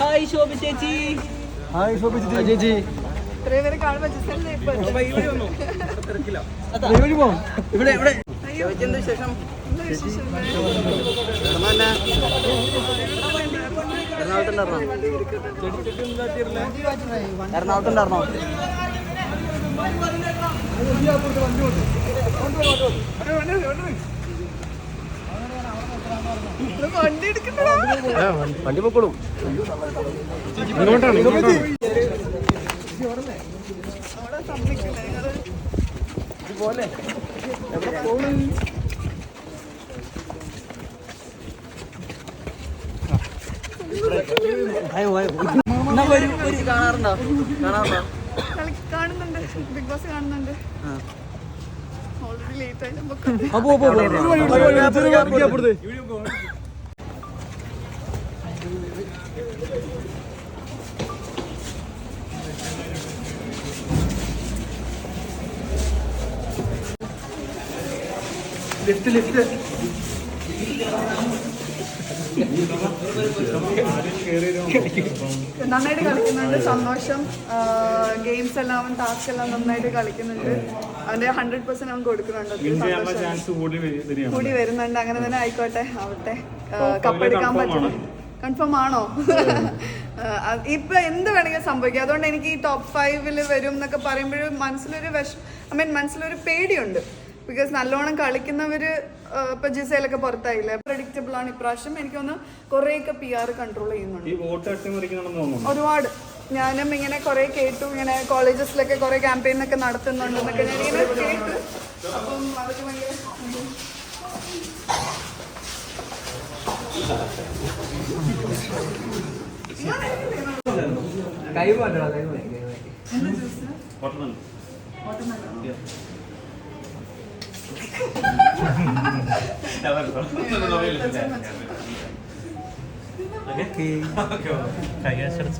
Hi ശോഭ ചേച്ചി. Hi ശോഭ ചേച്ചി. ഇപ്പൊ ഇവിടെ ഇവിടെ. എന്ത് വിശേഷം? എറണാകുളത്തുണ്ടായിരുന്നോ എറണാകുളത്തുണ്ടായിരുന്നോ ഇത് വണ്ടി എടുക്കണ്ടടാ വണ്ടി പൊക്കോളും അവിടെ സമ്മതിക്കില്ല ഞങ്ങൾ എന്നാ ഒരു ഒരു കാണാറുണ്ടോ കാണാറുണ്ടോ കാണുന്നുണ്ട് ബിഗ് ബോസ് കാണുന്നുണ്ട് ഓൾറെഡി ലേറ്റ് ആയി ലിഫ്റ്റ് ലിഫ്റ്റ് നന്നായിട്ട് കളിക്കുന്നുണ്ട്. സന്തോഷം. ഗെയിംസ് എല്ലാം അവൻ ടാസ്ക് എല്ലാം നന്നായിട്ട് കളിക്കുന്നുണ്ട്. അവന്റെ ഹൺഡ്രഡ് പെർസെന്റ് അവൻ കൊടുക്കുന്നുണ്ട്. കൂടി വരുന്നുണ്ട്. അങ്ങനെ തന്നെ ആയിക്കോട്ടെ. ആവട്ടെ. കപ്പെടുക്കാൻ പറ്റും. കൺഫേം ആണോ? ഇപ്പൊ എന്ത് വേണമെങ്കിലും സംഭവിക്കും. അതുകൊണ്ട് എനിക്ക് ഈ ടോപ്പ് ഫൈവിൽ വരും എന്നൊക്കെ പറയുമ്പോഴും മനസ്സിലൊരു വിഷ ഐ മീൻ മനസ്സിലൊരു പേടിയുണ്ട്. ബിക്കോസ് നല്ലോണം കളിക്കുന്നവർ ഇപ്പൊ ജിസയിലൊക്കെ പുറത്തായില്ലേ? പ്രഡിക്റ്റബിൾ ആണ് ഇപ്രാവശ്യം. എനിക്കൊന്ന് കുറേയൊക്കെ പി ആർ കൺട്രോൾ ചെയ്യുന്നുണ്ട്. ഒരുപാട്. ഞാനും ഇങ്ങനെ കുറെ കേട്ടു ഇങ്ങനെ കോളേജസിലൊക്കെ കുറെ ക്യാമ്പയിൻ ഒക്കെ നടത്തുന്നുണ്ടെന്നൊക്കെ ഞാൻ ഇങ്ങനെ കേട്ടു. അപ്പം അതൊക്കെ ഭയങ്കര കൈ മാറ്റണം കൈ മാറ്റി വോട്ടെണ്ണൽ. വാട്ടർമെലൺ